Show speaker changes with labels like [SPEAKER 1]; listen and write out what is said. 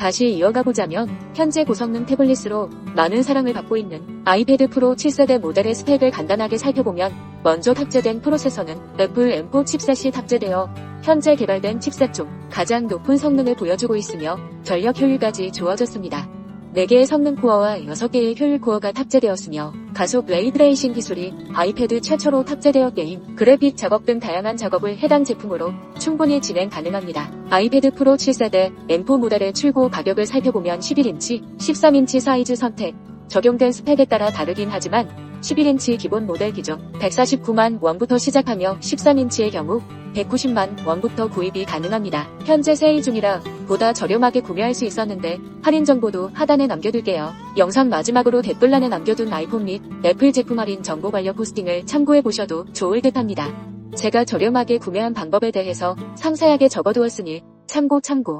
[SPEAKER 1] 다시 이어가 보자면 현재 고성능 태블릿으로 많은 사랑을 받고 있는 아이패드 프로 7세대 모델의 스펙을 간단하게 살펴보면 먼저 탑재된 프로세서는 애플 M4 칩셋이 탑재되어 현재 개발된 칩셋 중 가장 높은 성능을 보여주고 있으며 전력 효율까지 좋아졌습니다. 4개의 성능 코어와 6개의 효율 코어가 탑재되었으며 가속 레이트레이싱 기술이 아이패드 최초로 탑재되어 게임, 그래픽 작업 등 다양한 작업을 해당 제품으로 충분히 진행 가능합니다. 아이패드 프로 7세대 M4 모델의 출고 가격을 살펴보면 11인치, 13인치 사이즈 선택, 적용된 스펙에 따라 다르긴 하지만 11인치 기본 모델 기준 149만 원부터 시작하며 13인치의 경우 190만 원부터 구입이 가능합니다. 현재 세일 중이라 보다 저렴하게 구매할 수 있었는데 할인 정보도 하단에 남겨둘게요. 영상 마지막으로 댓글란에 남겨둔 아이폰 및 애플 제품 할인 정보 관련 포스팅을 참고해 보셔도 좋을 듯 합니다. 제가 저렴하게 구매한 방법에 대해서 상세하게 적어두었으니 참고 참고.